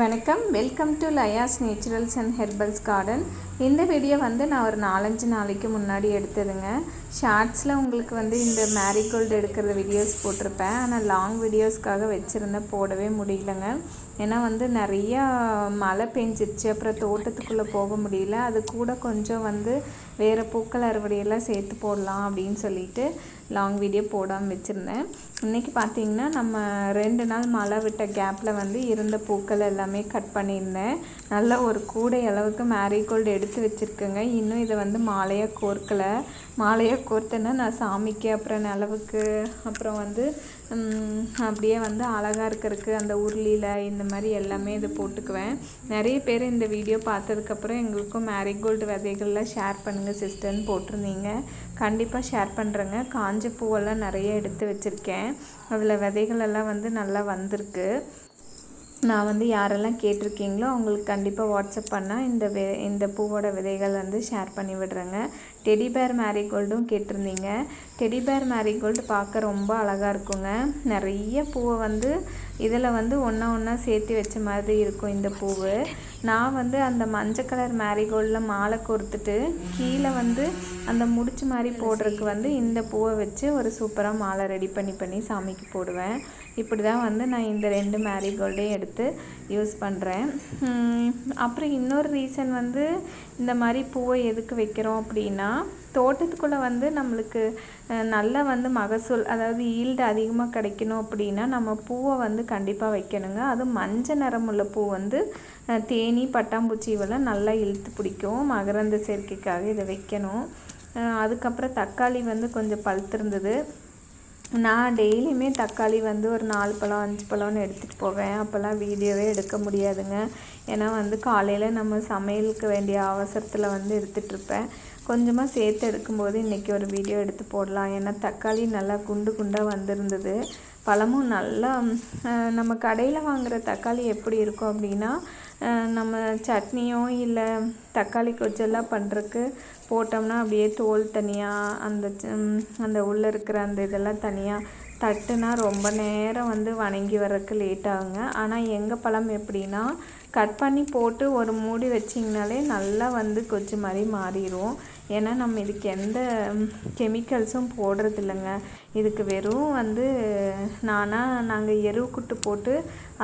வணக்கம். Welcome to Laya's naturals and herbals garden இந்த video வந்து நான் ஒரு நாலஞ்சு நாளைக்கு முன்னாடி எடுத்ததுங்க. ஷார்ட்ஸில் உங்களுக்கு வந்து இந்த மேரிகோல்டு எடுக்கிற வீடியோஸ் போட்டிருப்பேன். ஆனால் லாங் வீடியோஸ்க்காக வச்சுருந்தேன் போடவே முடியலங்க. ஏன்னா வந்து நிறையா மழை பெஞ்சிருச்சு. அப்புறம் தோட்டத்துக்குள்ளே போக முடியல. அது கூட கொஞ்சம் வந்து வேறு பூக்கள் அறுவடையெல்லாம் சேர்த்து போடலாம் அப்படின்னு சொல்லிட்டு லாங் வீடியோ போடாமல் வச்சுருந்தேன். இன்றைக்கி பார்த்தீங்கன்னா நம்ம ரெண்டு நாள் மழை விட்ட கேப்பில் வந்து இருந்த பூக்கள் எல்லாமே கட் பண்ணியிருந்தேன். நல்ல ஒரு கூடை அளவுக்கு மேரிகோல்டு எடுத்து வச்சுருக்கேங்க. இன்னும் இதை வந்து மாலையாக கோர்க்கலை. மாலையாக கோர்த்தேன்னா நான் சாமிக்கு அப்புறம் நிலவுக்கு அப்புறம் வந்து அப்படியே வந்து அழகாக இருக்கிறதுக்கு அந்த உருளியில் இந்த மாதிரி எல்லாமே இதை போட்டுக்குவேன். நிறைய பேர் இந்த வீடியோ பார்த்ததுக்கப்புறம் எங்களுக்கும் மேரிகோல்டு விதைகள்லாம் ஷேர் பண்ணுங்கள் சிஸ்டர்னு போட்டிருந்தீங்க. கண்டிப்பாக ஷேர் பண்ணுறேங்க காஞ்ச பூவெல்லாம் நிறைய எடுத்து வச்சுருக்கேன். அதில் விதைகளெல்லாம் வந்து நல்லா வந்திருக்கு. நான் வந்து யாரெல்லாம் கேட்டிருக்கீங்களோ அவங்களுக்கு கண்டிப்பாக வாட்ஸ்அப் பண்ணால் இந்த வே இந்த பூவோட விதைகள் வந்து ஷேர் பண்ணி விடுறேங்க. டெடி பேர் மேரிகோல்டும் கேட்டிருந்தீங்க. டெடி பேர் மேரிகோல்டு பார்க்க ரொம்ப அழகாக இருக்குங்க. நிறைய பூவை வந்து இதில் வந்து ஒன்றா ஒன்றா சேர்த்து வச்ச மாதிரி இருக்கும் இந்த பூவு. நான் வந்து அந்த மஞ்சள் கலர் மேரிகோல்டில் மாலை கொடுத்துட்டு கீழே வந்து அந்த முடிச்சு மாதிரி போடுறதுக்கு வந்து இந்த பூவை வச்சு ஒரு சூப்பராக மாலை ரெடி பண்ணி பண்ணி சாமிக்கு போடுவேன். இப்படி தான் வந்து நான் இந்த ரெண்டு மேரிகோல்டையும் எடுத்து யூஸ் பண்ணுறேன் அப்புறம் இன்னொரு ரீசன் வந்து இந்த மாதிரி பூவை எதுக்கு வைக்கிறோம் அப்படின்னா தோட்டத்துக்குள்ளே வந்து நம்மளுக்கு நல்லா வந்து மகசூல் அதாவது ஈல்டு அதிகமாக கிடைக்கணும் அப்படின்னா நம்ம பூவை வந்து கண்டிப்பாக வைக்கணுங்க. அதுவும் மஞ்சள் நிறமுள்ள பூ வந்து தேனி பட்டாம்பூச்சி இவெல்லாம் நல்லா இழுத்து பிடிக்கும். மகரந்த சேர்க்கைக்காக இதை வைக்கணும். அதுக்கப்புறம் தக்காளி வந்து கொஞ்சம் பழுத்திருந்தது. நான் டெய்லியுமே தக்காளி வந்து ஒரு நாலு பழம் அஞ்சு பழம்னு எடுத்துகிட்டு போவேன். அப்போல்லாம் வீடியோவே எடுக்க முடியாதுங்க. ஏன்னா வந்து காலையில் நம்ம சமையலுக்கு வேண்டிய அவசரத்தில் வந்து எடுத்துகிட்ருப்பேன் கொஞ்சமாக சேர்த்து எடுக்கும்போது இன்றைக்கி ஒரு வீடியோ எடுத்து போடலாம். ஏன்னா தக்காளி நல்லா குண்டு குண்டாக வந்திருந்தது. பழமும் நல்லா நம்ம கடையில் வாங்குகிற தக்காளி எப்படி இருக்கும் அப்படின்னா நம்ம சட்னியோ இல்லை தக்காளி கொச்செல்லாம் பண்ணுறக்கு போட்டோம்னா அப்படியே தோல் தனியாக அந்த அந்த உள்ளே இருக்கிற அந்த இதெல்லாம் தனியாக தட்டுனா ரொம்ப நேரம் வந்து வணங்கி வர்றதுக்கு லேட் ஆகுங்க. ஆனால் எங்கள் பழம் எப்படின்னா கட் பண்ணி போட்டு ஒரு மூடி வச்சிங்கனாலே நல்லா வந்து கொச்சு மாதிரி மாறிடும் ஏன்னா நம்ம இதுக்கு எந்த கெமிக்கல்ஸும் போடுறது இல்லைங்க இதுக்கு வெறும் வந்து நானாக நாங்கள் எருவு குட்டு போட்டு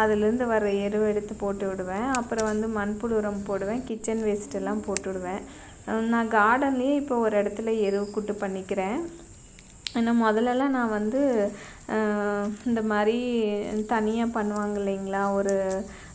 அதுலேருந்து வர எருவு எடுத்து போட்டு விடுவேன். அப்புறம் வந்து மண்புழு உரம் போடுவேன் கிச்சன் வேஸ்ட்டெல்லாம் போட்டு விடுவேன். நான் கார்டன்லேயே இப்போ ஒரு இடத்துல எருவு குட்டு பண்ணிக்கிறேன். ஏன்னா முதல்லலாம் நான் வந்து இந்த மாதிரி தனியாக பண்ணுவாங்க இல்லைங்களா? ஒரு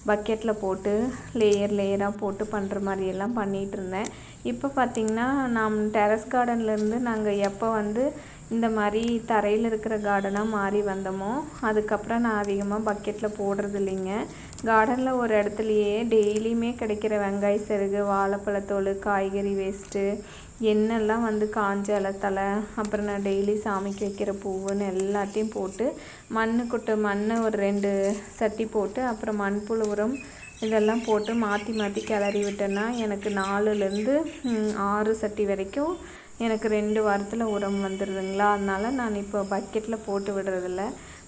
பக்கெட்டில் போட்டு லேயர் லேயராக போட்டு பண்ணுற மாதிரியெல்லாம் பண்ணிகிட்டு இருந்தேன் இப்போ பார்த்திங்கன்னா நாம் டெரஸ் கார்டன்லேருந்து நாங்கள் எப்போ வந்து இந்த மாதிரி தரையில் இருக்கிற கார்டனாக மாறி வந்தோமோ அதுக்கப்புறம் நான் அதிகமாக பக்கெட்டில் போடுறது இல்லைங்க. கார்டனில் ஒரு இடத்துலையே டெய்லியுமே கிடைக்கிற வெங்காய சருகு வாழைப்பழத்தோல் காய்கறி வேஸ்ட்டு எண்ணெய்லாம் வந்து காஞ்ச இலத்தலை அப்புறம் நான் டெய்லி சாமிக்கு வைக்கிற பூவுன்னு எல்லாத்தையும் போட்டு மண் கொட்டு மண் ஒரு ரெண்டு சட்டி போட்டு அப்புறம் மண்புழு உரம் இதெல்லாம் போட்டு மாற்றி மாற்றி கிளறி விட்டேன்னா எனக்கு நாலுலேருந்து ஆறு சட்டி வரைக்கும் எனக்கு ரெண்டு வாரத்தில் உரம் வந்துடுதுங்களா அதனால் நான் இப்போ பக்கெட்டில் போட்டு விடுறதில்ல.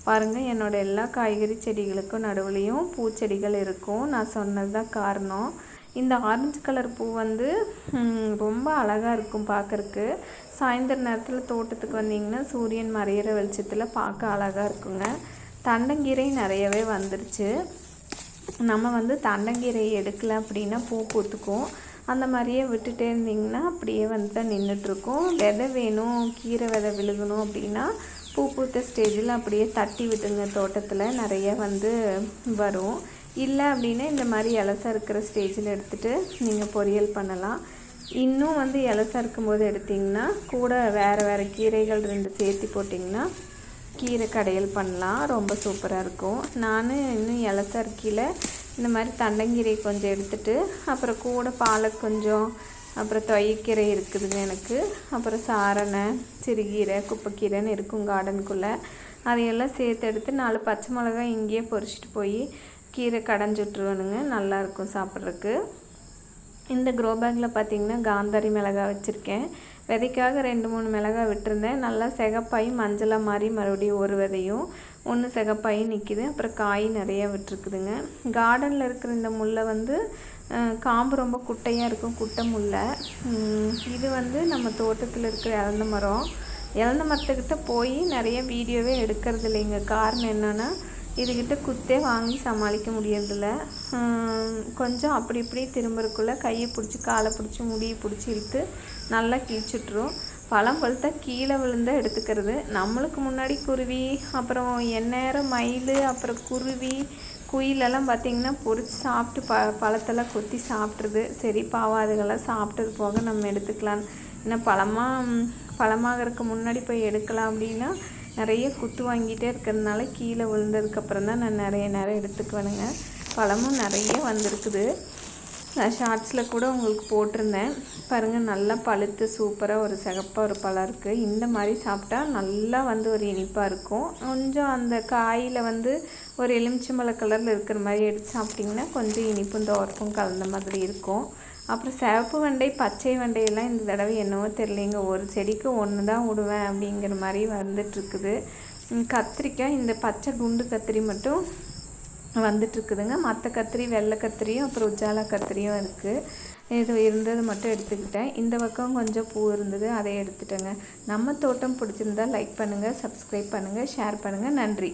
பாருங்கள் என்னோடய எல்லா காய்கறி செடிகளுக்கும் நடுவுலையும் பூச்செடிகள் இருக்கும். நான் சொன்னது தான் காரணம். இந்த ஆரஞ்சு கலர் பூ வந்து ரொம்ப அழகாக இருக்கும் பார்க்குறக்கு சாயந்தர நேரத்தில் தோட்டத்துக்கு வந்தீங்கன்னா சூரியன் மறையிற வெளிச்சத்தில் பார்க்க அழகாக இருக்குங்க. தண்டங்கீரை நிறையவே வந்துருச்சு. நம்ம வந்து தண்டங்கீரை எடுக்கலை அப்படின்னா பூ பூத்துக்கும். அந்த மாதிரியே விட்டுட்டே இருந்திங்கன்னா அப்படியே வந்து தான் நின்றுட்டுருக்கும் விதை வேணும் கீரை விதை விழுகணும் அப்படின்னா பூ பூத்த ஸ்டேஜில் அப்படியே தட்டி விட்டுங்க. தோட்டத்தில் நிறைய வந்து வரும். இல்லை அப்படின்னா இந்த மாதிரி இலசா இருக்கிற ஸ்டேஜில் எடுத்துகிட்டு நீங்கள் பொரியல் பண்ணலாம். இன்னும் வந்து இலசா இருக்கும்போது எடுத்திங்கன்னா கூட வேறு வேறு கீரைகள் ரெண்டு சேர்த்து போட்டிங்கன்னா கீரை கடையல் பண்ணலாம். ரொம்ப சூப்பராக இருக்கும். நான் இன்னும் இலசா இருக்கையில் இந்த மாதிரி தண்டங்கீரை கொஞ்சம் எடுத்துகிட்டு அப்புறம் கூட பாலக் கொஞ்சம் அப்புறம் தொய்க்கீரை இருக்குதுங்க எனக்கு. அப்புறம் சாரணை சிறுகீரை குப்பைக்கீரைன்னு இருக்கும் கார்டனுக்குள்ளே அதையெல்லாம் சேர்த்து எடுத்து நாலு பச்சை மிளகாய் இங்கேயே பொறிச்சிட்டு போய் கீரை கடைஞ்சி விட்ருவேனுங்க நல்லாயிருக்கும் சாப்பிட்றதுக்கு. இந்த க்ரோ பேக்கில் பார்த்திங்கன்னா காந்தாரி மிளகாய் வச்சுருக்கேன். விதைக்காக ரெண்டு மூணு மிளகாய் விட்டுருந்தேன். நல்லா சிகப்பாய் மஞ்சளாக மாதிரி மறுபடியும் ஒரு விதையும் ஒன்று சிகப்பாகி நிற்கிது அப்புறம் காய் நிறையா விட்டுருக்குதுங்க. கார்டனில் இருக்கிற இந்த முல்லை வந்து காம்பு ரொம்ப குட்டையாக இருக்கும் குட்டை முல்லை. இது வந்து நம்ம தோட்டத்தில் இருக்கிற இழந்த மரம். இழந்த மரத்துக்கிட்ட போய் நிறைய வீடியோவே எடுக்கிறது இல்லைங்க. காரணம் என்னென்னா இதுகிட்ட குத்தே வாங்கி சமாளிக்க முடியறதில்ல. கொஞ்சம் அப்படி இப்படி திரும்புறக்குள்ளே கையை பிடிச்சி காலை பிடிச்சி முடியை பிடிச்சி இழுத்து நல்லா கிழிச்சிட்ரும் பழம் பழுத்தா கீழே விழுந்தா எடுத்துக்கிறது. நம்மளுக்கு முன்னாடி குருவி அப்புறம் எந்நேரம் மயில் அப்புறம் குருவி குயிலெல்லாம் பார்த்திங்கன்னா பொறிச்சு சாப்பிட்டு ப பழத்தெல்லாம் கொத்தி சாப்பிட்ருது சரி பாவம் சாப்பிட்டது போக நம்ம எடுத்துக்கலான்னு ஏன்னா பழமாக பழமாகறதுக்கு முன்னாடி போய் எடுக்கலாம் அப்படின்னா நிறைய குத்து வாங்கிட்டே இருக்கிறதுனால கீழே விழுந்ததுக்கப்புறம் தான் நான் நிறைய நேரம் எடுத்துக்குவேனுங்க. பழமும் நிறைய வந்திருக்குது. நான் ஷார்ட்ஸில் கூட உங்களுக்கு போட்டிருந்தேன். பாருங்கள் நல்லா பழுத்து சூப்பராக ஒரு சிகப்பாக ஒரு பழம் இருக்குது இந்த மாதிரி சாப்பிட்டா நல்லா வந்து ஒரு இனிப்பாக இருக்கும். கொஞ்சம் அந்த காயில் வந்து ஒரு எலுமிச்சம்பழ கலரில் இருக்கிற மாதிரி எடுத்து சாப்பிட்டிங்கன்னா கொஞ்சம் இனிப்பும் தோர்ப்பும் கலந்த மாதிரி இருக்கும். அப்புறம் சிவப்பு வெண்டை பச்சை வெண்டையெல்லாம் இந்த தடவை என்னவோ தெரியலைங்க. ஒரு செடிக்கு ஒன்று தான் விடுவேன் அப்படிங்கிற மாதிரி வந்துட்டுருக்குது. கத்திரிக்காய் இந்த பச்சை குண்டு கத்திரி மட்டும் வந்துட்டுருக்குதுங்க. மற்ற கத்திரி வெள்ளை கத்திரியும் அப்புறம் உஜாலா கத்திரியும் இருக்குது இது இருந்தது மட்டும் எடுத்துக்கிட்டேன். இந்த பக்கம் கொஞ்சம் பூ இருந்தது அதை எடுத்துட்டேங்க. நம்ம தோட்டம் பிடிச்சிருந்தா லைக் பண்ணுங்கள் சப்ஸ்கிரைப் பண்ணுங்கள் ஷேர் பண்ணுங்கள் நன்றி.